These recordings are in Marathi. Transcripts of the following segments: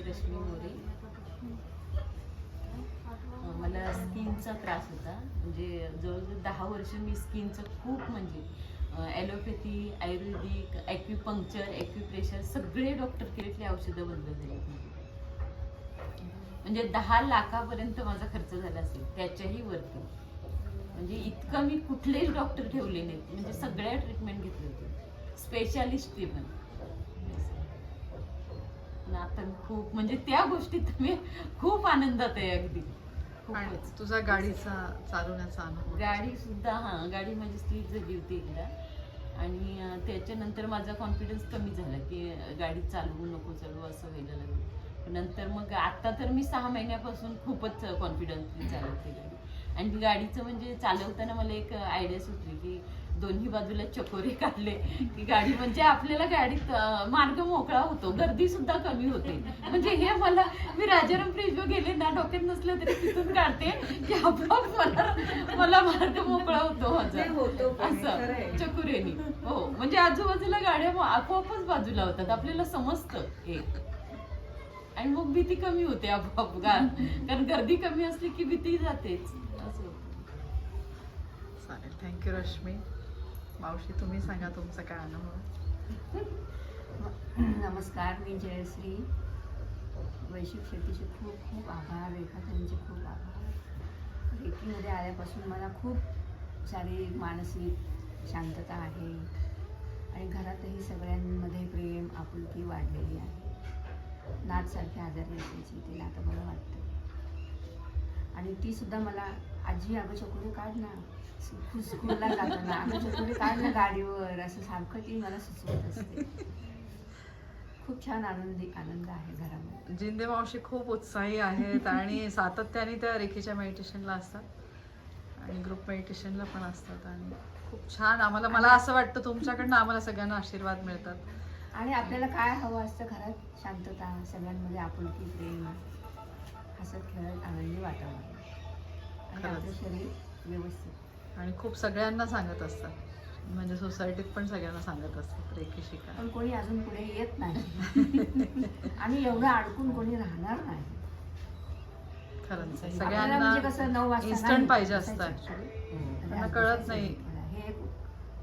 मी रश्मी मोरे. मला स्किनचा त्रास होता. म्हणजे जवळजवळ दहा वर्ष मी स्किनचं खूप म्हणजे ॲलोपॅथी आयुर्वेदिक ॲक्युपंक्चर ॲक्युप्रेशर सगळे डॉक्टर केलेली औषधं बंद झाली म्हणजे दहा लाखापर्यंत माझा खर्च झाला असेल त्याच्याही वरती. म्हणजे इतकं मी कुठलेच डॉक्टर ठेवले नाहीत. म्हणजे सगळ्या ट्रीटमेंट घेतले होते स्पेशालिस्ट ते पण. आता खूप म्हणजे त्या गोष्टीत मी खूप आनंदात आहे अगदी. आणि खूपच तुझा गाडीचा चालवण्याचा अनुभव? गाडी सुद्धा हा गाडी माझी स्लीप झाली होती एकदा. आणि अं, त्याच्यानंतर माझा कॉन्फिडन्स कमी झाला की अं, गाडी चालवू नको चालवू असं व्हायला लागलं. पण नंतर मग आता तर मी सहा महिन्यापासून खूपच कॉन्फिडन्सली चालवते गाडी. आणि गाडीचं म्हणजे चालवताना मला एक आयडिया सुचली की दोन्ही बाजूला चकोरे काढले की गाडी म्हणजे आपल्याला गाडीत मार्ग मोकळा होतो गर्दी सुद्धा कमी होते. म्हणजे हे मला मी राजाराम फ्रीजवर गेले ना डोक्यात नसलं तरी तिथून काढते की आपोआप मला मला मार्ग मोकळा होतो असं. चकुरेनी. हो म्हणजे आजूबाजूला गाड्या आपोआपच बाजूला होतात. आपल्याला समजतं हे. आणि मग भीती कमी होते आपोआप कारण गर्दी कमी असली की भीती जातेच. असं. चालेल. Thank you Rashmi. मावशी तुम्ही सांगा तुमचा काय अनुभव नमस्कार मी जयश्री. वैश्विक शेतीचे खूप खूप आभार रेखाताईंचे खूप आभार. रेखीमध्ये आल्यापासून मला खूप शारीरिक मानसिक शांतता आहे आणि घरातही सगळ्यांमध्ये प्रेम आपुलकी वाढलेली आहे. नाथसारखे आजारी असायची तिला आता बरं वाटतं. आणि ती सुद्धा मला आजी अगं चकोरी काढ ना. स्कूलला जाताना काढ ना गाडीवर असं सारखं ती मला सुचवत असते. खूप छान आनंदी आनंद आहे घरामध्ये. जिंदे मावशी खूप उत्साही आहेत आणि सातत्याने त्या रेखीच्या मेडिटेशनला असतात. आणि ग्रुप मेडिटेशनला पण असतात आणि खूप छान. आम्हाला मला असं वाटतं तुमच्याकडनं आम्हाला सगळ्यांना आशीर्वाद मिळतात. आणि आपल्याला काय हवं असतं घरात? शांतता सगळ्यांमध्ये आपुलकी प्रेम हसत खेळत आनंदी वातावरण. आणि. आपलं शरीर व्यवस्थित. आणि खूप सगळ्यांना सांगत असतात. म्हणजे सोसायटीत पण सगळ्यांना सांगत असतात रेखी शिका पण कोणी अजून पुढे येत नाही. आणि एवढं अडकून कोणी राहणार नाही. खरंच आहे. आपल्याला म्हणजे कसं सगळ्यांना नऊ वाजता पाहिजे बसायचं असतं. actually. त्यांना कळत नाही. हे एक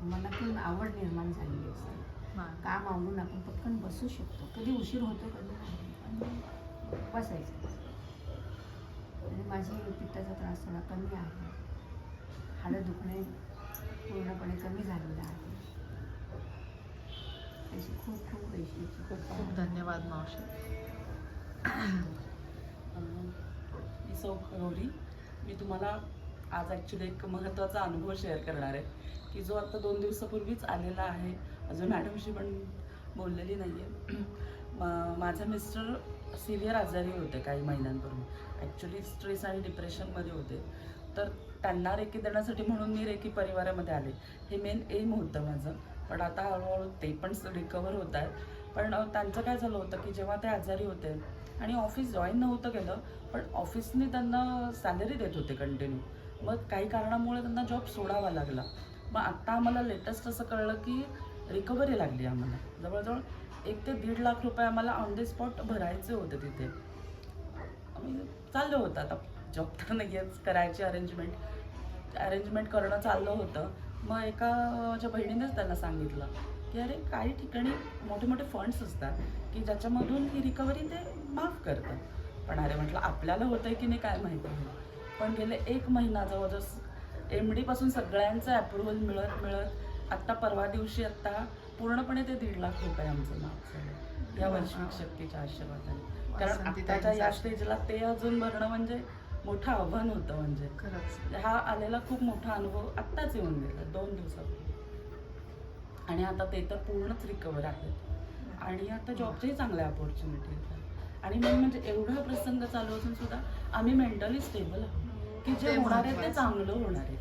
मनातून आवड निर्माण झालेली असते. हा. काम आवडून आपण पटकन बसू शकतो. कधी उशीर होतो कधी नाही. पण बसायचं. आणि माझी पित्ताचा त्रास थोडा कमी आहे. हाडं दुखणे पूर्णपणे कमी झालेलं आहे. त्याची खूप खूप वैशिष्ट्य खूप खूप धन्यवाद मावशी. मी सौ गौरी मी तुम्हाला आज ॲक्च्युली एक महत्त्वाचा अनुभव शेअर करणार आहे. की जो आता दोन दिवसापूर्वीच आलेला आहे अजून मॅडमशी पण बोललेली नाही आहे माझे मिस्टर सिव्हिअर आजारी होते काही महिन्यांपूर्वी ॲक्च्युली स्ट्रेस आणि डिप्रेशनमध्ये होते. तर त्यांना रेकी देण्यासाठी म्हणून मी रेकी परिवारामध्ये आले. हे मेन एम होतं माझं. पण आता हळूहळू ते पण रिकवर होत आहेत. पण त्यांचं काय झालं होतं की जेव्हा ते आजारी होते आणि ऑफिस जॉईन नव्हतं केलं पण ऑफिसने त्यांना सॅलरी देत होते कंटिन्यू मग काही कारणामुळे त्यांना जॉब सोडावा लागला. मग आत्ता आम्हाला लेटेस्ट असं कळलं की रिकव्हरी लागली आम्हाला. जवळजवळ एक ते दीड लाख रुपये आम्हाला ऑन द स्पॉट भरायचे होते तिथे. आम्ही चाललं होतं आता. जॉब तर नाही आहेच करायची अरेंजमेंट अरेंजमेंट करणं चाललं होतं. मग एका माझ्या बहिणीनेच त्यांना सांगितलं की अरे काही ठिकाणी मोठे मोठे फंड्स असतात की ज्याच्यामधून ही रिकव्हरी ते माफ करतात. पण अरे म्हटलं आपल्याला होतंय की नाही काय माहिती नाही. पण गेले एक महिना जवळजवळ एम डीपासून सगळ्यांचं अप्रुव्हल मिळत मिळत. आत्ता परवा दिवशी आत्ता पूर्णपणे ते दीड लाख रुपये आमचं माफ झालं. या वैश्विक शक्तीच्या आशीर्वादाने. कारण आत्ताच्या या. स्टेजला ते अजून भरणं म्हणजे मोठं आव्हान होतं म्हणजे. खरंच. हा आलेला खूप मोठा अनुभव आत्ताच येऊन गेला दोन दिवसापूर्वी आणि आता ते तर पूर्णच रिकवर आहेत. आणि आता जॉबच्याही चांगल्या अपॉर्च्युनिटी आहेत. आणि मेन म्हणजे एवढा प्रसंग चालू असून सुद्धा आम्ही मेंटली स्टेबल आहोत. की जे होणार आहे ते. चांगलं होणार आहे.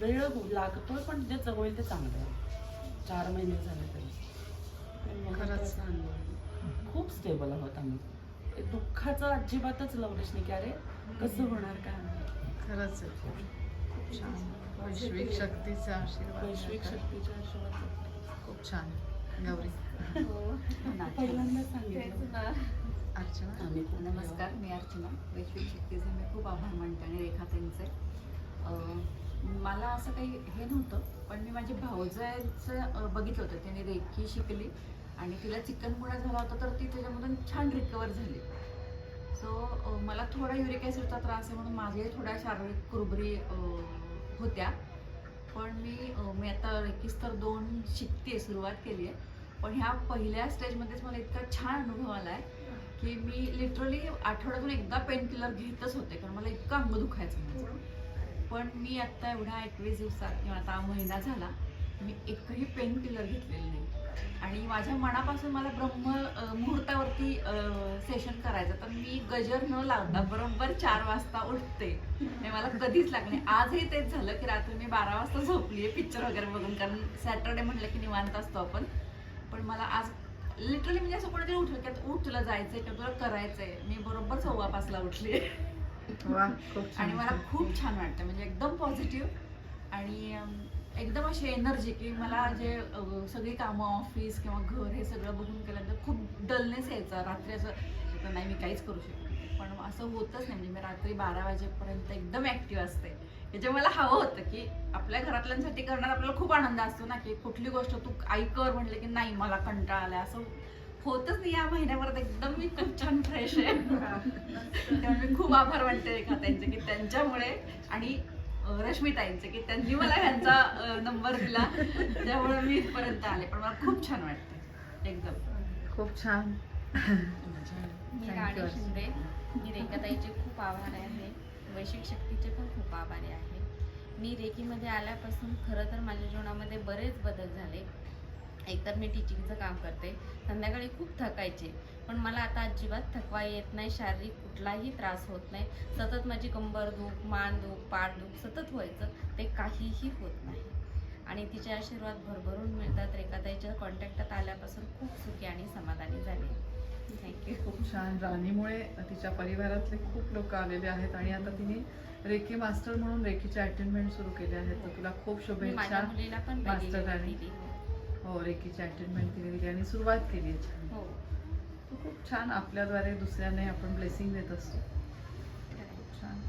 वेळ लागतोय पण जे जवळ येईल ते चांगलं आहे. चार महिने झाले तरी. खरंच. आहे. खूप स्टेबल आहोत आम्ही. दुःखाचं अजिबातच लवलेश नाही की अरे कसं होणार काय खरंच खूप छान. वैश्विक शक्तीचा आशीर्वाद. वैश्विक. शक्तीच्या आशीर्वाद. खूप छान. गौरी. पहिल्यांदा सांगितलं. अर्चना? आम्ही नमस्कार. मी अर्चना. वैश्विक शक्तीचे मी खूप आभार मानते आणि रेखाताईंचे अं, मला असं काही हे नव्हतं पण मी माझी भाऊजाईचं अं, बघितलं होतं. त्याने रेखी शिकली आणि तिला चिकनगुणा झाला होता तर ती त्याच्यामधून छान रिकवर झाली. सो मला थोडा युरिक ॲसिडचा त्रास आहे म्हणून माझ्याही थोड्या शारीरिक कुरबरी होत्या. पण मी मी आता रेकीस तर दोन शिकते सुरुवात केली आहे. पण ह्या पहिल्या स्टेजमध्येच मला इतका छान अनुभव आला आहे की मी लिटरली आठवड्यातून एकदा पेन किलर घेतच होते कारण मला इतकं अंग दुखायचं माझं. पण मी आत्ता एवढ्या एकवीस दिवसात किंवा आता महिना झाला मी एकही पेन किलर घेतलेलं नाही. आणि माझ्या मनापासून मला ब्रह्म मुहूर्तावरती सेशन करायचं. तर मी गजर न लावता बरोबर चार वाजता उठते. हे मला कधीच लागलं आजही तेच झालं की रात्री मी बारा वाजता झोपली आहे पिक्चर वगैरे बघून. कारण सॅटर्डे म्हटलं की निवांत असतो आपण. पण मला आज लिटरली म्हणजे असं कोणीतरी उठलं की उठ तुला जायचंय किंवा तुला करायचंय. मी बरोबर सव्वा पाचला उठली. आणि मला खूप छान वाटतं. म्हणजे एकदम पॉझिटिव्ह आणि एकदम अशी एनर्जी की मला जे सगळी कामं ऑफिस किंवा घर हे सगळं बघून केल्यानंतर खूप डलनेस यायचा. रात्री असं आता नाही मी काहीच करू शकत. पण असं होतच नाही. म्हणजे मी रात्री बारा वाजेपर्यंत एकदम ऍक्टिव्ह असते. याचे मला हवं होतं की आपल्या घरातल्यांसाठी करणार आपल्याला खूप आनंद असतो ना की कुठली गोष्ट तू आई कर म्हटलं की नाही मला कंटाळा आलाय. असं होतच नाही. या महिन्याभरात एकदम मी खूप छान फ्रेश आहे. त्यामुळे मी खूप आभार मानते रेखा त्यांचे की त्यांच्यामुळे आणि रश्मिताईंचे की त्यांनी मला ह्यांचा नंबर दिला. त्यामुळे मी इथपर्यंत आले. पण मला खूप छान वाटतं एकदम. खूप छान. मी राणी. शिंदे. मी रेखाताईचे खूप आभार आहे. वैश्विक शक्तीचे पण खूप आभारी आहे. मी रेकीमध्ये आल्यापासून खरं तर माझ्या जीवनामध्ये बरेच बदल झाले. एकतर मी टीचिंगचं काम करते. संध्याकाळी खूप थकायचे. पण मला आता अजिबात थकवा येत नाही. शारीरिक कुठलाही त्रास होत नाही. सतत माझी कंबर दुख मान दुख पाठ दुख सतत व्हायचं. ते काहीही होत नाही. आणि तिचे आशीर्वाद भरभरून मिळतात. रेखाताईच्या कॉन्टॅक्टात आल्यापासून खूप सुखी आणि समाधानी झाले. थँक्यू खूप छान. राणीमुळे तिच्या परिवारातले खूप लोक आलेले आहेत आणि आता तिने रेकी मास्टर म्हणून रेकीचे अटेंडमेंट सुरू केले आहेत. तर तुला खूप शुभेच्छा माझ्या मुलीला पण मास्टर राणी. हो रेकीचे अटेंडमेंट दिली आणि सुरुवात केली आहे छान. हो. तू खूप छान आपल्याद्वारे दुसऱ्यांना आपण ब्लेसिंग देत असतो. खूप छान.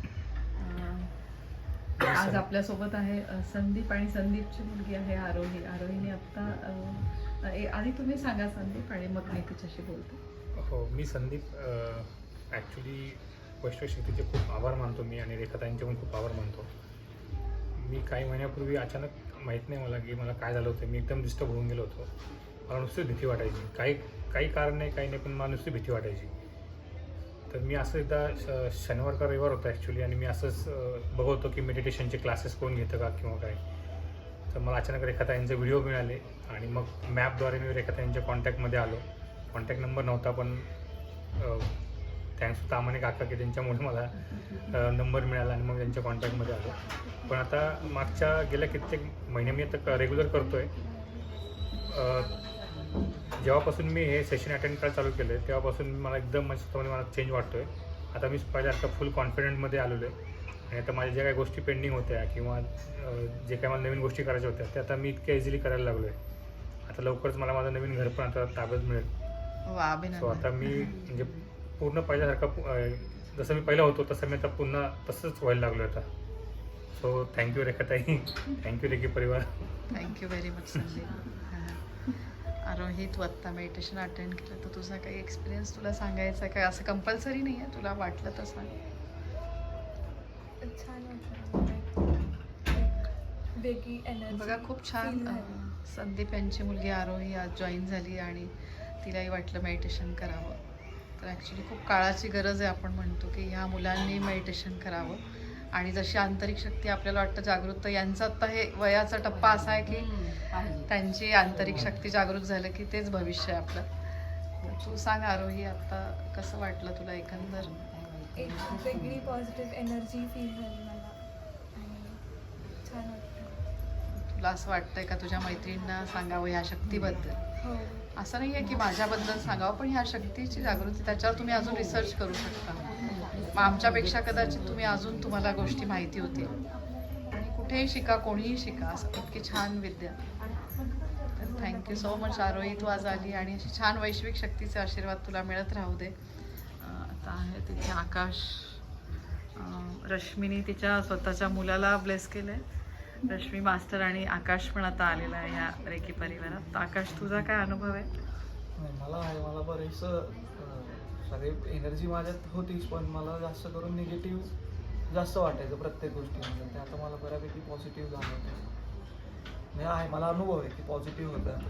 अं, आज आपल्यासोबत आहे अं, संदीप आणि संदीपची मुलगी आहे आरोही. आरोहीने आत्ता अं, ए- आधी तुम्ही सांगा संदीप आणि मग मी तिच्याशी बोलते. हो मी संदीप ॲक्च्युली वैष्णव शक्तीचे खूप आभार मानतो मी आणि रेखाताईंचे पण खूप आभार मानतो. मी काही महिन्यापूर्वी अचानक माहीत नाही मला की मला काय झालं होतं. मी एकदम डिस्टर्ब होऊन गेलो होतो. मला नुसती भीती वाटायची. काही काही कारण नाही काही नाही पण मला नुसती भीती वाटायची. तर मी असं एकदा श शनिवार का रविवार होता ॲक्च्युली आणि मी असंच बघवतो होतो की मेडिटेशनचे क्लासेस कोण घेतं का किंवा काय. तर मला अचानक रेखाताईंचे व्हिडिओ मिळाले आणि मग मॅपद्वारे मी रेखाताईंच्या कॉन्टॅक्टमध्ये आलो. कॉन्टॅक्ट नंबर नव्हता पण थँक्स तामाने काका की त्यांच्यामुळे मला नंबर मिळाला आणि मग त्यांच्या कॉन्टॅक्टमध्ये आलो. पण आता मागच्या गेल्या कित्येक महिने मी आता रेग्युलर करतो आहे जेव्हापासून मी हे सेशन अटेंड करायला चालू केलं आहे तेव्हापासून मला एकदम माझ्या स्वतःमध्ये मला चेंज वाटतो आहे आता मी पहिल्या आता फुल कॉन्फिडंटमध्ये आलेलो आहे. आणि आता माझ्या ज्या काही गोष्टी पेंडिंग होत्या किंवा जे काही मला नवीन गोष्टी करायच्या होत्या त्या आता मी इतक्या इझिली करायला लागलो आहे आता लवकरच मला माझं नवीन घर पण आता ताब्यात मिळेल. सो आता मी म्हणजे पूर्ण पहिल्यासारखं जसं मी पहिला होतो तसं मी आता पुन्हा तसंच व्हायला लागलो आता. सो थँक्यू रेखाताई. थँक्यू रेखी परिवार. Thank you very much Arohi तू आत्ता मेडिटेशन अटेंड केलं. तर तुझा काही एक्सपिरियन्स तुला सांगायचा आहे काय असं कंपल्सरी नाही आहे? तुला वाटलं तर सांग. बघा खूप छान संदीप यांची मुलगी आरोही आज जॉईन झाली आणि तिलाही वाटलं मेडिटेशन करावं. तर ॲक्च्युली खूप काळाची गरज आहे आपण म्हणतो की ह्या मुलांनी मेडिटेशन करावं. आणि जशी आंतरिक शक्ती आपल्याला वाटतं जागृत तर यांचा आत्ता हे वयाचा टप्पा असा आहे की त्यांची आंतरिक शक्ती जागृत झालं की तेच भविष्य आहे आपलं. तर तू सांग आरोही आता कसं वाटलं तुला एकंदर? एक वेगळी पॉझिटिव्ह एनर्जी फील झाली मला. आणि छान वाटतं तुला असं वाटतंय का तुझ्या मैत्रिणींना सांगावं ह्या शक्तीबद्दल? हो. असं नाही आहे की माझ्याबद्दल सांगावं पण ह्या शक्तीची जागृती त्याच्यावर तुम्ही अजून रिसर्च करू शकता. मग आमच्यापेक्षा कदाचित तुम्ही अजून तुम्हाला गोष्टी माहिती होतील. आणि कुठेही शिका कोणीही शिका असं इतकी छान विद्या. तर thank you so much Arohi तू आज आली आणि अशी छान वैश्विक शक्तीचे आशीर्वाद तुला मिळत राहू दे. आता आहे तिथे आकाश. रश्मीने तिच्या स्वतःच्या मुलाला ब्लेस केलं आहे रश्मी मास्टर आणि आकाश पण आता आलेला आहे या रेकी परिवारात. तर आकाश तुझा काय अनुभव आहे? मला आहे मला बरेचसं सगळे एनर्जी माझ्यात होतीच पण मला जास्त करून निगेटिव्ह जास्त वाटायचं प्रत्येक गोष्टीमध्ये. ते आता मला बऱ्यापैकी पॉझिटिव्ह झालं होतं. नाही आहे मला अनुभव आहे की पॉझिटिव्ह होतं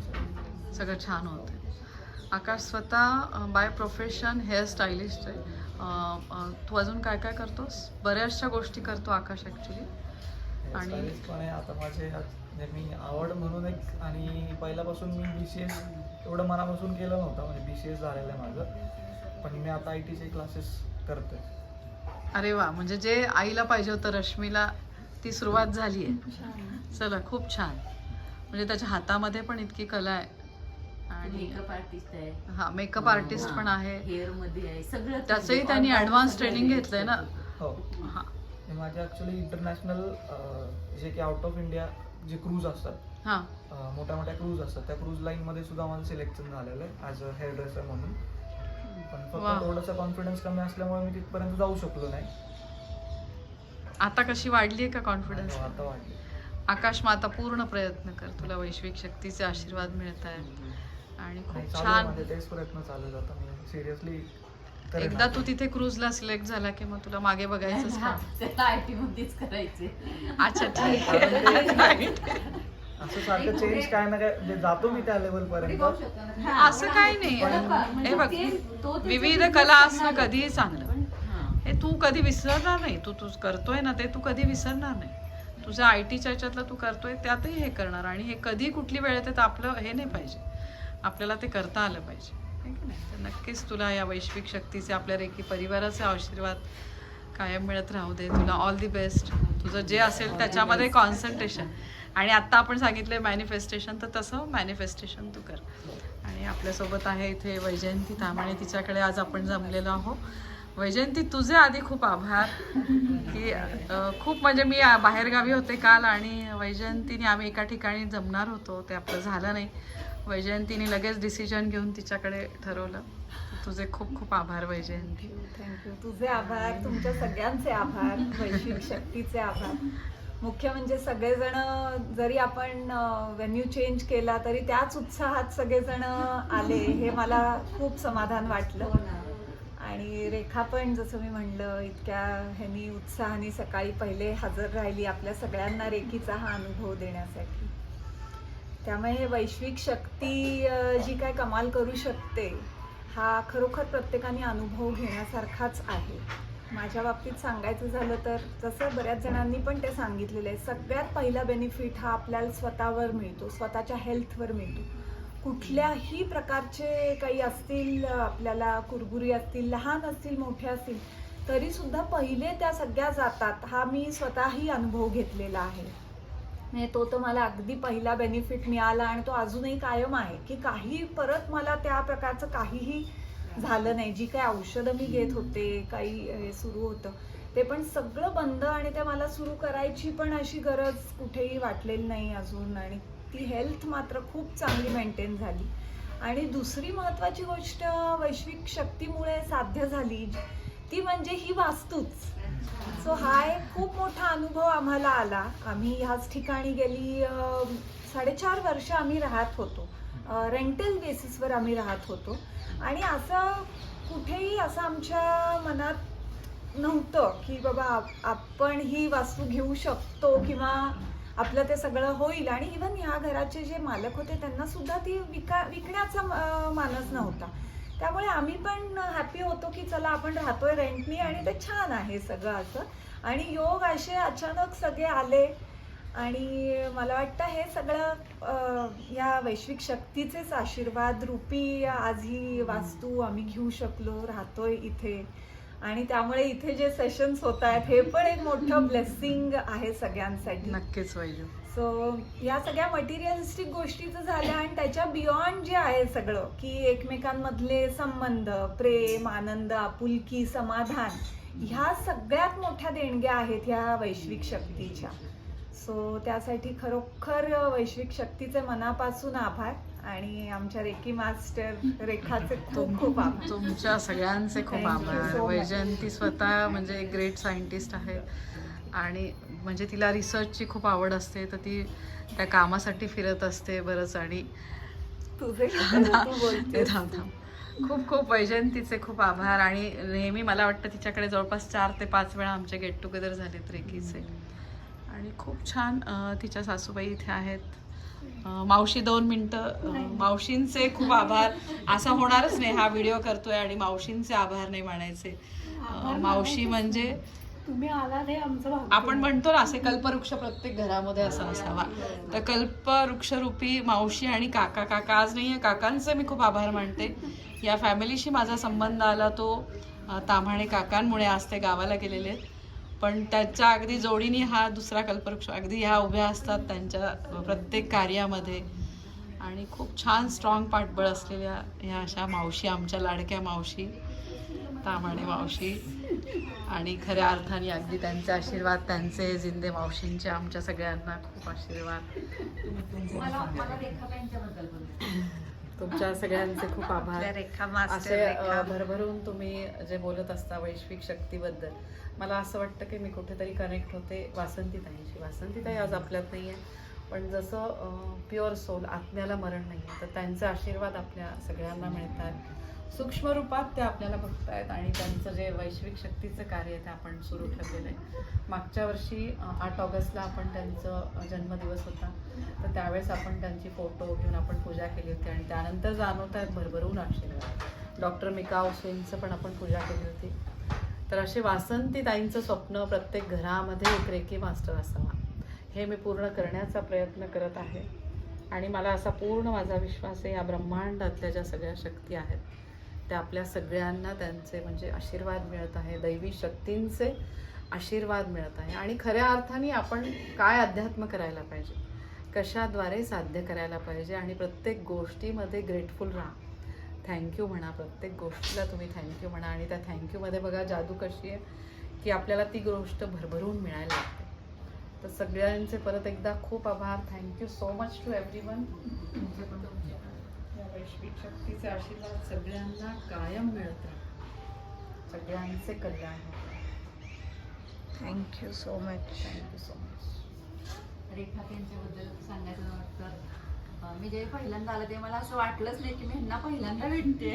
सगळं. छान होतं. आकाश स्वतः बाय प्रोफेशन हेअर स्टायलिस्ट आहे. तू अजून काय काय करतोस? बऱ्याचशा गोष्टी करतो आकाश ॲक्च्युली आणि- Stylist पण आहे आता माझे मी आवड म्हणून एक आणि पहिल्यापासून मी बी सी एस एवढं मनापासून केलं नव्हतं म्हणजे बी सी एस झालेलं आहे माझं. पण मी आता आय टीचे क्लासेस करतोय. अरे वा म्हणजे जे आईला पाहिजे होतं रश्मीला ती सुरुवात झाली आहे. चला खूप छान. म्हणजे त्याच्या हातामध्ये पण इतकी कला आहे. आणि मेकअप आर्टिस्ट आहे. हा मेकअप आर्टिस्ट पण आहे. हेअरमध्ये आहे. सगळं त्याचंही त्यांनी ॲडव्हान्स ट्रेनिंग घेतलंय ना. हो. हा. हे माझे ॲक्च्युली इंटरनॅशनल जे की आउट ऑफ इंडिया जे क्रूज असतात हा. अं, मोठ्या मोठ्या क्रूज असतात त्या क्रूज लाईनमध्ये सुद्धा माझं सिलेक्शन झालेलं आहे ॲज अ हेअर ड्रेसर म्हणून. पण. फक्त थोडंसं कॉन्फिडन्स कमी असल्यामुळे मी तिथपर्यंत जाऊ शकलो नाही. आता कशी वाढली आहे का कॉन्फिडन्स आता वाटले आकाश मग आता पूर्ण प्रयत्न कर तुला वैश्विक शक्तीचे आशीर्वाद मिळत आहेत आणि खूप छान. माझे तेच प्रयत्न चालू मी सिरियसली एकदा तू तिथे क्रूजला सिलेक्ट झाला की मग तुला मागे बघायचंच का त्याला आय टी मध्येच करायचे अच्छा ठीक आहे. असं सारखं चेंज काय ना काय म्हणजे जातो मी त्या लेवल पर्यंत. असं काही नाही हे बघ विविध कला असणं कधीही चांगलं. हे. तू कधी विसरणार नाही. तू तू करतोय ना ते तू कधी विसरणार नाही. तुझ्या आय टीच्या ह्याच्यातलं तू करतोय त्यातही हे करणार. आणि हे कधी कुठली वेळ येते तर आपलं हे नाही पाहिजे. आपल्याला ते करता आलं पाहिजे. नक्कीच तुला या वैश्विक शक्तीचे आपल्या रेखी परिवाराचे आशीर्वाद कायम मिळत राहू दे. तुला ऑल दी बेस्ट तुझं जे असेल त्याच्यामध्ये कॉन्सन्ट्रेशन आणि आत्ता आपण सांगितलं मॅनिफेस्टेशन तर तसं मॅनिफेस्टेशन तू कर. आणि आपल्यासोबत आहे इथे वैजयंती तामाणे तिच्याकडे आज आपण जमलेलो आहोत. वैजयंती तुझे आधी खूप आभार. की खूप म्हणजे मी बाहेरगावी होते काल आणि वैजयंतीने आम्ही एका ठिकाणी जमणार होतो. ते आपलं झालं नाही. वैजयंतीने लगेच डिसिजन घेऊन तिच्याकडे ठरवलं. तुझे खूप खूप आभार वैजयंती. थँक्यू तुझे आभार तुमच्या सगळ्यांचे आभार वैश्विक शक्तीचे आभार. मुख्य म्हणजे सगळेजण जरी आपण व्हेन्यू चेंज केला तरी त्याच उत्साहात सगळेजण आले हे मला खूप समाधान वाटलं. आणि रेखा पण जसं मी म्हणलं इतक्या ह्यानी उत्साहाने सकाळी पहिले हजर राहिली आपल्या सगळ्यांना रेखीचा हा अनुभव देण्यासाठी. त्यामुळे हे वैश्विक शक्ती जी काय कमाल करू शकते हा खरोखर प्रत्येकाने अनुभव घेण्यासारखाच आहे. माझ्या बाबतीत सांगायचं झालं तर जसं बऱ्याच जणांनी पण ते सांगितलेलं आहे सगळ्यात पहिला बेनिफिट हा आपल्याला स्वतःवर मिळतो स्वतःच्या हेल्थवर मिळतो. कुठल्याही प्रकारचे काही असतील आपल्याला कुरबुरी असतील लहान असतील मोठे असतील तरी सुद्धा पहिले त्या सगळ्या जातात. हा मी स्वतःही अनुभव घेतलेला आहे. म्हणजे तो तर मला अगदी पहिला बेनिफिट मिळाला आणि तो अजूनही कायम आहे की काही परत मला त्या प्रकारचं काहीही झालं नाही. जी काही औषधं मी घेत होते काही सुरू होतं ते पण सगळं बंद आणि ते मला सुरू करायची पण अशी गरज कुठेही वाटलेली नाही अजून आणि ती हेल्थ मात्र खूप चांगली मेंटेन झाली. आणि दुसरी महत्त्वाची गोष्ट वैश्विक शक्तीमुळे साध्य झाली ती म्हणजे ही वास्तूच. सो हा एक खूप मोठा अनुभव आम्हाला आला. आम्ही ह्याच ठिकाणी गेली साडेचार वर्ष आम्ही राहत होतो. रेंटल बेसिसवर आम्ही राहत होतो. आणि असं कुठेही असं आमच्या मनात नव्हतं की बाबा आपण ही वास्तू घेऊ शकतो किंवा आपलं ते सगळं होईल. आणि इवन ह्या घराचे जे मालक होते त्यांना सुद्धा ती विका विकण्याचा मानस नव्हता. त्यामुळे आम्ही पण हॅपी होतो की चला आपण राहतोय रेंटनी आणि ते छान आहे सगळं असं. आणि योग असे अचानक सगळे आले आणि मला वाटतं हे सगळं या वैश्विक शक्तीचेच आशीर्वाद. रूपी आज ही वास्तू आम्ही घेऊ शकलो राहतोय इथे. आणि त्यामुळे इथे जे सेशन्स होत आहेत हे पण एक मोठं ब्लेसिंग आहे सगळ्यांसाठी. नक्कीच वैजू. सो या सगळ्या मटेरियलिस्टिक गोष्टीचं झालं आणि त्याच्या बियॉन्ड जे आहे सगळं की एकमेकांमधले संबंध प्रेम आनंद आपुलकी समाधान ह्या सगळ्यात मोठ्या देणग्या आहेत ह्या वैश्विक शक्तीच्या. सो त्यासाठी खरोखर वैश्विक शक्तीचे मनापासून आभार. आणि आमच्या रेकी मास्टर रेखाचे खूप खूप आभार. तुमच्या सगळ्यांचे खूप आभार. वैजयंती स्वतः म्हणजे एक ग्रेट सायंटिस्ट आहे. आणि म्हणजे तिला रिसर्चची खूप आवड असते तर ती त्या कामासाठी फिरत असते बरंच. आणि तुझे. थांब थांब. खूप खूप वैजयंतीचे खूप आभार. आणि नेहमी मला वाटतं तिच्याकडे जवळपास चार ते पाच वेळा आमचे गेट टुगेदर झालेत रेकीचे. आणि खूप छान तिच्या सासूबाई इथे आहेत. मावशी दोन मिनटं मावशींचे खूप आभार. असं होणारच नाही. हा व्हिडिओ करतोय आणि मावशींचे आभार नाही मानायचे मावशी म्हणजे तुम्ही आला आमचं. आपण म्हणतो ना असे कल्पवृक्ष प्रत्येक घरामध्ये असा असावा. तर कल्पवृक्षरूपी मावशी आणि काका काका आज नाहीये. काकांचे मी खूप आभार मानते. या फॅमिलीशी माझा संबंध आला तो ताम्हाणे काकांमुळे आज ते गावाला गेलेले. आहेत. पण त्यांच्या अगदी जोडीने हा दुसरा कल्पवृक्ष अगदी ह्या उभ्या असतात त्यांच्या प्रत्येक कार्यामध्ये. आणि खूप छान स्ट्रॉंग पाठबळ असलेल्या ह्या अशा मावशी आमच्या लाडक्या मावशी तामाणे मावशी. आणि खऱ्या अर्थाने अगदी त्यांचे आशीर्वाद त्यांचे जिंदे मावशींचे आमच्या सगळ्यांना खूप आशीर्वाद. तुमच्या सगळ्यांचे खूप आभार. असे भरभरून तुम्ही जे बोलत असता वैश्विक शक्तीबद्दल मला असं वाटतं की मी कुठेतरी कनेक्ट होते वासंतीताईंशी. वासंतीताई आज आपल्यात नाही आहे पण जसं प्युअर सोल आत्म्याला मरण नाही आहे तर त्यांचे आशीर्वाद आपल्या सगळ्यांना मिळत आहेत सूक्ष्म रूपात ते आपल्याला बघतायत आणि त्यांचं जे वैश्विक शक्तीचं कार्य आहे ते आपण सुरू ठेवलेलं आहे. मागच्या वर्षी आठ ऑगस्टला आपण त्यांचं जन्मदिवस होता. तर त्यावेळेस आपण त्यांची फोटो घेऊन आपण पूजा केली होती आणि त्यानंतर जाणवत आहेत भरभरून आशीर्वाद. डॉक्टर मिका ओसेंचं पण आपण पूजा केली होती. तर असे वासंती ताईंचं स्वप्न प्रत्येक घरामध्ये एक रेकी मास्टर असावा. हे मी पूर्ण करण्याचा प्रयत्न करत आहे. आणि मला असा पूर्ण माझा विश्वास आहे या ब्रह्मांडातल्या ज्या सगळ्या शक्ती आहेत त्या आपल्या सगळ्यांना त्यांचे म्हणजे आशीर्वाद मिळत आहे दैवी शक्तींचे आशीर्वाद मिळत आहे. आणि खऱ्या अर्थाने आपण काय अध्यात्म करायला पाहिजे? कशाद्वारे साध्य करायला पाहिजे? आणि प्रत्येक गोष्टीमध्ये ग्रेटफुल राहा. थँक्यू म्हणा प्रत्येक गोष्टीला तुम्ही थँक्यू म्हणा. आणि त्या थँक्यूमध्ये बघा जादू कशी आहे की आपल्याला ती गोष्ट भरभरून मिळायला लागते. तर सगळ्यांचे परत एकदा खूप आभार. Thank you so much to everyone वैश्विक शक्तीचे आशीर्वाद सगळ्यांना कायम मिळत राहतात सगळ्यांचे कल्याण होतं. Thank you so much thank you so much Rekha त्यांच्याबद्दल सांगायचं तर अं, मी जेव्हा पहिल्यांदा आलं ते मला असं वाटलंच नाही की मी ह्यांना पहिल्यांदा भेटते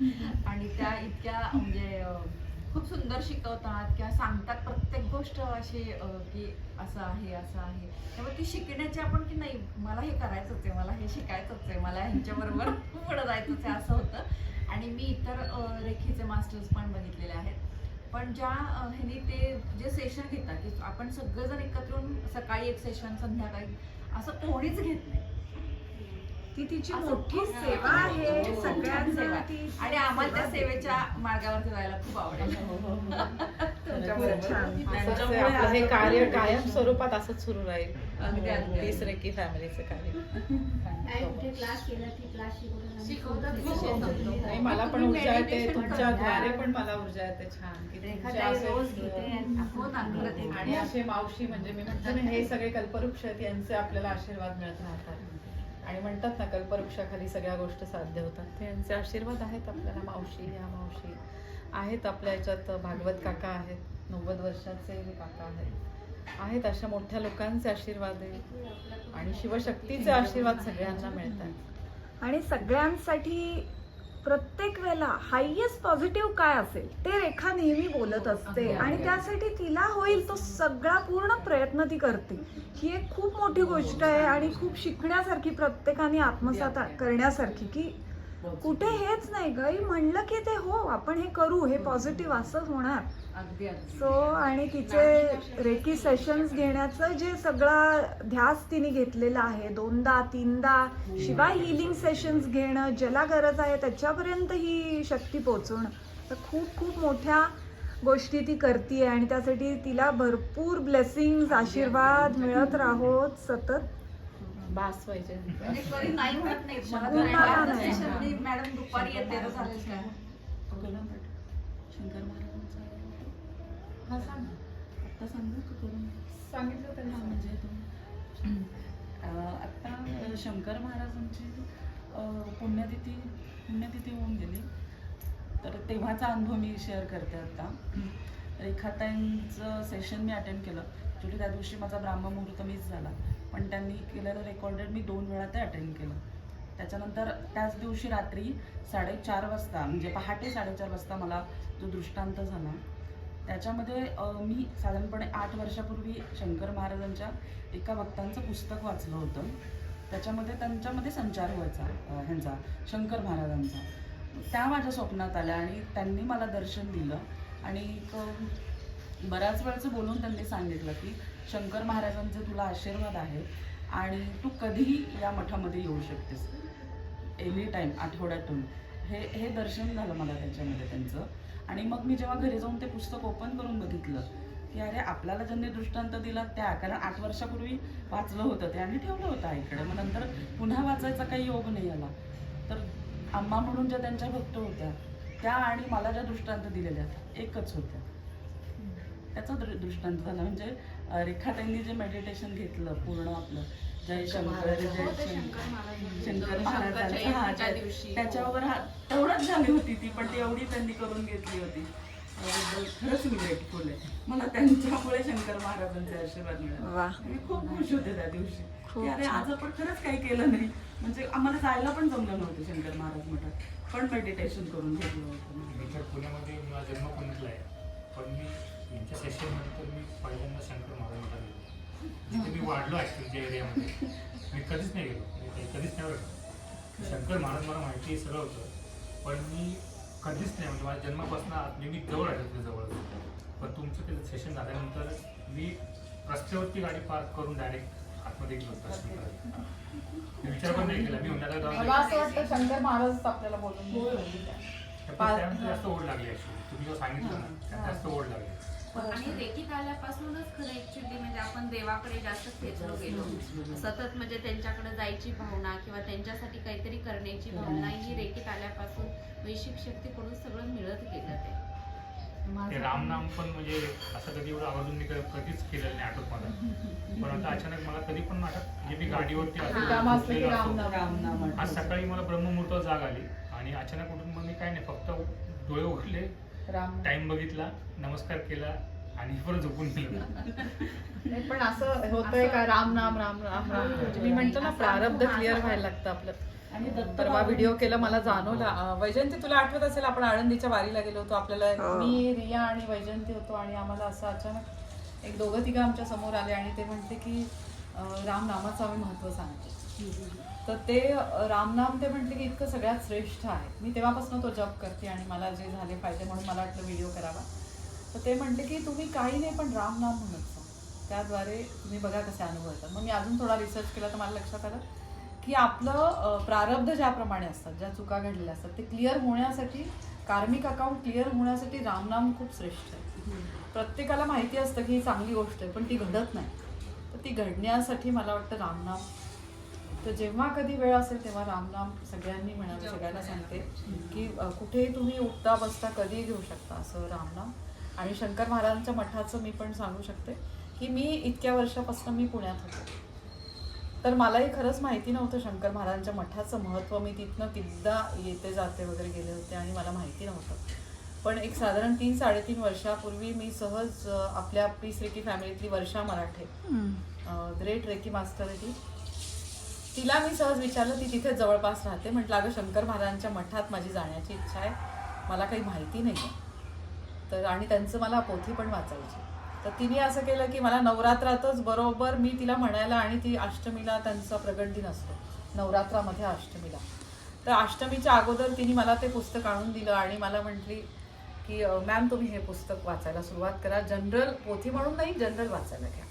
आणि त्या इतक्या म्हणजे खूप सुंदर शिकवतात किंवा सांगतात प्रत्येक गोष्ट अशी की असं आहे असं आहे. त्यामुळे ती शिकण्याची आपण की नाही मला हे करायचंच आहे मला हे शिकायचंच आहे मला ह्यांच्याबरोबर पुढं जायचंच आहे असं होतं. आणि मी इतर रेखीचे मास्टर्स पण बघितलेले आहेत. पण ज्या ह्यांनी ह्यानी ते जे सेशन घेतात की आपण सगळेजण एकत्र येऊन सकाळी एक सेशन संध्याकाळी असं कोणीच घेत नाही. ती तिची मोठी सेवा आहे हो, हो, सगळ्यांना सेवा. ती आणि आम्हाला त्या सेवा सेवेच्या मार्गावरती जायला खूप आवडेल. असंच आहे, आपलं हे कार्य कायम स्वरूपात असंच सुरू राहील. तीस रेकी फॅमिलीचं कार्य. मला पण ऊर्जा येते. तुमच्याद्वारे पण मला ऊर्जा येते छान. की तुमच्या आणि हो असे मावशी म्हणजे मी म्हणते हे सगळे कल्पवृक्ष आहेत यांचे आपल्याला आशीर्वाद मिळत राहतात. आणि म्हणतात ना कल्पवृक्षाखाली सगळ्या गोष्टी साध्य होतात. ते यांचे आशीर्वाद आहेत आपल्याला मावशी या मावशी. आहेत आपल्या याच्यात भागवत काका आहेत नव्वद वर्षाचे हे काका आहेत. आहेत अशा मोठ्या लोकांचे आशीर्वाद आहे आणि शिवशक्तीचे आशीर्वाद सगळ्यांना मिळतात. आणि सगळ्यांसाठी प्रत्येक वेळेला हायएस्ट पॉझिटिव्ह काय असेल ते रेखा नेहमी बोलत असते. आणि त्यासाठी तिला होईल तो सगळा पूर्ण प्रयत्न ती करते. ही एक खूप मोठी गोष्ट आहे आणि खूप शिकण्यासारखी प्रत्येकाने आत्मसात करण्यासारखी की कुठे हेच नाही ग ही म्हणलं की ते हो आपण हे करू हे पॉझिटिव्ह असं होणार. सो आणि तिचे रेकी सेशन्स घेण्याचं जे सगळा ध्यास तिने घेतलेला आहे दोनदा तीनदा शिवाय हिलिंग सेशन्स घेणं ज्याला गरज आहे त्याच्यापर्यंत ही शक्ती पोचवणं तर खूप खूप मोठ्या गोष्टी ती करते आणि त्यासाठी तिला भरपूर ब्लेसिंग आशीर्वाद मिळत राहोत सतत. session मी मॅडम दुपारी येते हा सांग. आता सांगू का करून? सांगितलं हा, म्हणजे तो. आत्ता शंकर महाराजांची पुण्यतिथी पुण्यतिथी होऊन गेली. तर तेव्हाचा अनुभव मी शेअर करते आता. रेखाताईंचं सेशन मी अटेंड केलं. ॲक्च्युली त्या दिवशी माझा ब्राह्ममुहूर्त मिस झाला. पण त्यांनी केलेलं रेकॉर्डेड मी दोन वेळा ते अटेंड केलं. त्याच्यानंतर त्याच दिवशी रात्री साडेचार वाजता म्हणजे पहाटे साडेचार वाजता मला जो दृष्टांत झाला त्याच्यामध्ये मी साधारणपणे आठ वर्षापूर्वी शंकर महाराजांच्या एका भक्तांचं पुस्तक वाचलं होतं. त्याच्यामध्ये त्यांच्यामध्ये संचार व्हायचा ह्यांचा शंकर महाराजांचा. त्या माझ्या स्वप्नात आल्या आणि त्यांनी मला दर्शन दिलं आणि एक बऱ्याच वेळचं बोलून त्यांनी सांगितलं की शंकर महाराजांचे तुला आशीर्वाद आहे आणि तू कधीही या मठामध्ये येऊ शकतेस. एनी टाईम आठवड्यातून. हे हे दर्शन झालं मला त्याच्यामध्ये त्यांचं. आणि मग मी जेव्हा घरी जाऊन ते पुस्तक ओपन करून बघितलं की अरे आपल्याला ज्यांनी दृष्टांत दिला त्या कारण आठ वर्षापूर्वी वाचलं होतं ते आणि ठेवलं होतं आईकडे. मग नंतर पुन्हा वाचायचा काही योग नाही आला. तर आम्हा म्हणून ज्या त्यांच्या भक्त होत्या त्या आणि मला ज्या दृष्टांत दिलेल्या एकच होत्या. त्याचा दृ दृष्टांत झाला. म्हणजे रेखा रेखाताईंनी जे मेडिटेशन घेतलं पूर्ण आपलं जय शंकर जय हो, शंकर हा दिवशी. त्याच्यावर हा तेवढंच झाली होती ती पण ती एवढी त्यांनी करून घेतली होती. खरंच मी ग्रेटफुल आहे. मला त्यांच्यामुळे शंकर महाराजांचे आशीर्वाद मिळाले. मी खूप खुश होते त्या दिवशी. अरे आज आपण खरंच काही केलं नाही. म्हणजे आम्हाला जायला पण जमलं नव्हतं शंकर महाराज मठात. पण मेडिटेशन करून घेतलं होतं. पुण्यामध्ये माझा जन्म पुण्यातला आहे. पण मी यांच्या सेशननंतर मी पहिल्यांदा शंकर महाराज मठात मी वाढलो ॲक्च्युली त्या एरियामध्ये मी कधीच नाही गेलो. मी कधीच नाही बघितलं. शंकर महाराज मला माहिती सगळं होतं. पण मी कधीच नाही म्हणजे माझ्या जन्मापासून आत- मी जवळ तिथे जवळ. पण तुमचं ते सेशन झाल्यानंतर मी रस्त्यावरती गाडी पार्क करून डायरेक्ट आतमध्ये गेलो मी विचार पण नाही केला. मी उन्हाळ्यात मला असं वाटतं शंकर महाराजच आपल्याला बोलून जास्त ओढ लागली ॲक्च्युली तुम्ही जो सांगितलं ना जास्त ओढ लागली. आणि रेकीत आल्यापासूनच खरं ऍक्च्युली म्हणजे आपण देवाकडे जास्त खेचलो गेलो. सतत म्हणजे त्यांच्याकडे जायची भावना किंवा त्यांच्यासाठी काहीतरी करण्याची भावना ही रेकीत आल्यापासून वैशिक शक्तीकडून सगळं मिळत गेलं ते. ते रामनाम पण म्हणजे असं कधी एवढं आवर्जून मी कधी- कधीच केलेलं नाही आठवत मला. पण आता अचानक मला कधी पण आठवत म्हणजे मी गाडीवरती आज. सकाळी मला ब्रह्ममुहूर्त जाग आली आणि अचानक उठून मग मी काय नाही फक्त डोळे उघडले राम टाइम बघितला नमस्कार केला आणि परत झोपून गेलो. पण असं होतंय का राम नाम राम राम राम? म्हणजे मी म्हणतो ना प्रारब्ध क्लिअर व्हायला लागतं आपलं. परवा व्हिडिओ केला मला जाणवला. वैजयंती तुला आठवत असेल आपण आळंदीच्या वारीला गेलो होतो. आपल्याला मी रिया आणि वैजयंती होतो आणि आम्हाला असं अचानक एक दोघं तिघं आमच्यासमोर आले आणि ते म्हणते की अं, रामनामाचं आम्ही महत्त्व सांगतो. तर ते रामनाम ते म्हटले की इतकं सगळ्यात श्रेष्ठ आहे. मी तेव्हापासून तो जप करते आणि मला जे झाले फायदे म्हणून मला वाटलं व्हिडिओ करावा. तर ते म्हटले की तुम्ही काही नाही पण रामनाम म्हणत जा. त्याद्वारे तुम्ही बघा कसे अनुभव येतात मग मी अजून थोडा रिसर्च केला तर मला लक्षात आलं की आपलं प्रारब्ध ज्याप्रमाणे असतात ज्या चुका घडलेल्या असतात ते क्लिअर होण्यासाठी कार्मिक अकाउंट क्लिअर होण्यासाठी रामनाम खूप श्रेष्ठ आहे. प्रत्येकाला माहिती असतं की ही चांगली गोष्ट आहे पण ती घडत नाही. तर ती घडण्यासाठी मला वाटतं रामनाम तर जेव्हा कधी वेळ असेल तेव्हा रामनाम सगळ्यांनी म्हणावे सगळ्यांना सांगते की कुठेही तुम्ही उठता बसता कधीही घेऊ शकता असं रामनाम आणि शंकर महाराजांच्या मठाचं मी पण सांगू शकते की मी इतक्या वर्षापासून मी पुण्यात होते. तर मलाही खरंच माहिती नव्हतं शंकर महाराजांच्या मठाचं महत्त्व. मी तिथनं कितीदा येते जाते वगैरे गेले होते आणि मला माहिती नव्हतं. पण एक साधारण तीन साडेतीन वर्षापूर्वी मी सहज आपल्या peace reiki फॅमिलीतली Varsha Marathe great reiki master आहे ती. तिला मी सहज विचारलं ती तिथे जवळपास राहते. म्हटलं अगं शंकर महाराजांच्या मठात माझी जाण्याची इच्छा आहे. मला काही माहिती नाही आहे तर आणि त्यांचं मला पोथी पण वाचायची. तर तिने असं केलं की मला नवरात्रातच बरोबर मी तिला म्हणायला आणि ती अष्टमीला त्यांचा प्रगट दिन असतो नवरात्रामध्ये अष्टमीला. तर अष्टमीच्या अगोदर तिने मला ते पुस्तक आणून दिलं आणि मला म्हटली की मॅम तुम्ही हे पुस्तक वाचायला सुरुवात करा. जनरल पोथी म्हणून नाही जनरल वाचायला घ्या.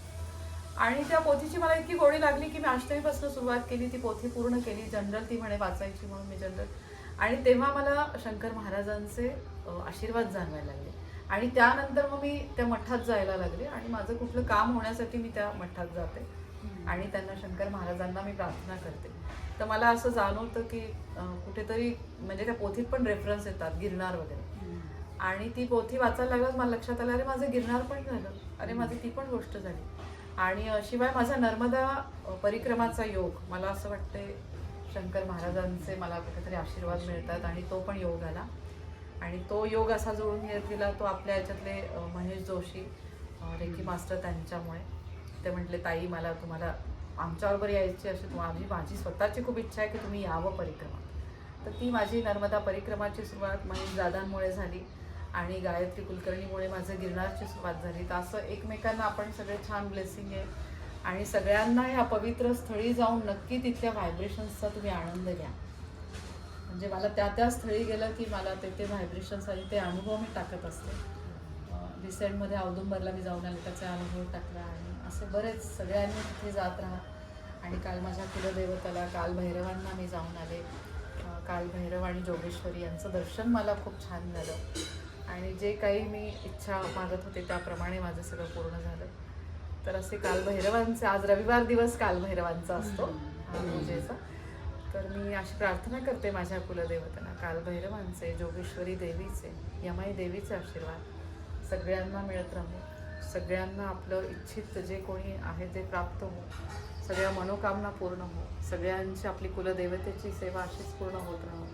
आणि त्या पोथीची मला इतकी गोडी लागली की मी अष्टमीपासून सुरुवात केली ती पोथी पूर्ण केली. जनरल ती म्हणे वाचायची म्हणून मी जनरल. आणि तेव्हा मला शंकर महाराजांचे आशीर्वाद जाणवायला लागले. आणि त्यानंतर मग मी त्या मठात जायला लागले आणि माझं कुठलं काम होण्यासाठी मी त्या मठात जाते. आणि त्यांना शंकर महाराजांना मी प्रार्थना करते. तर मला असं जाणवतं की कुठेतरी म्हणजे त्या पोथीत पण रेफरन्स येतात गिरणार वगैरे. आणि ती पोथी वाचायला लागल्यावर मला लक्षात आलं अरे माझं गिरणार पण झालं. अरे माझी ती पण गोष्ट झाली. आणि शिवाय माझा नर्मदा परिक्रमाचा योग मला असं वाटते शंकर महाराजांचे मला कुठेतरी आशीर्वाद मिळतात आणि तो पण योग आला. आणि तो योग असा जुळून घेत गेला तो आपल्या याच्यातले महेश जोशी अ, रेकी मास्टर त्यांच्यामुळे. ते म्हटले ताई मला तुम्हाला आमच्याबरोबर यायची अशी माझी माझी स्वतःची खूप इच्छा आहे की तुम्ही यावं परिक्रमा तर ती माझी नर्मदा परिक्रमाची सुरुवात महेश दादांमुळे झाली. आणि गायत्री कुलकर्णीमुळे माझं गिरणारची सुरुवात झाली. तर असं एकमेकांना आपण सगळे छान ब्लेसिंग आहे. आणि सगळ्यांना ह्या पवित्र स्थळी जाऊन नक्की तिथल्या व्हायब्रेशन्सचा तुम्ही आनंद घ्या. म्हणजे मला त्या त्या स्थळी गेलं की मला ते ते व्हायब्रेशन्स आणि ते अनुभव मी टाकत असते. रिसेंटमध्ये औदुंबरला मी जाऊन आले त्याचा अनुभव टाकला आणि असे बरेच सगळ्यांनी तिथे जात राहा. आणि काल माझ्या कुलदेवताला काल भैरवांना मी जाऊन आले. कालभैरव काल भैरव आणि जोगेश्वरी यांचं दर्शन मला खूप छान झालं. आणि जे काही मी इच्छा मागत होते त्याप्रमाणे माझं सगळं पूर्ण झालं. तर असे कालभैरवांचे आज रविवार दिवस कालभैरवांचा असतो पूजेचा. तर मी अशी प्रार्थना करते माझ्या कुलदेवतांना कालभैरवांचे जोगेश्वरी देवीचे यमाई देवीचे आशीर्वाद. सगळ्यांना मिळत राहू. सगळ्यांना आपलं इच्छित जे कोणी आहे ते प्राप्त हो सगळ्या मनोकामना पूर्ण हो सगळ्यांची आपली कुलदेवतेची सेवा अशीच पूर्ण होत राहू.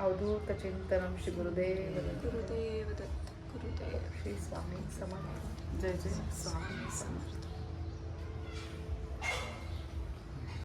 अवधूत चिंतनम श्री गुरुदेव. गुरुदेव दत्त गुरुदेव। श्री स्वामी समर्थ। जय जय स्वामी समर्थ।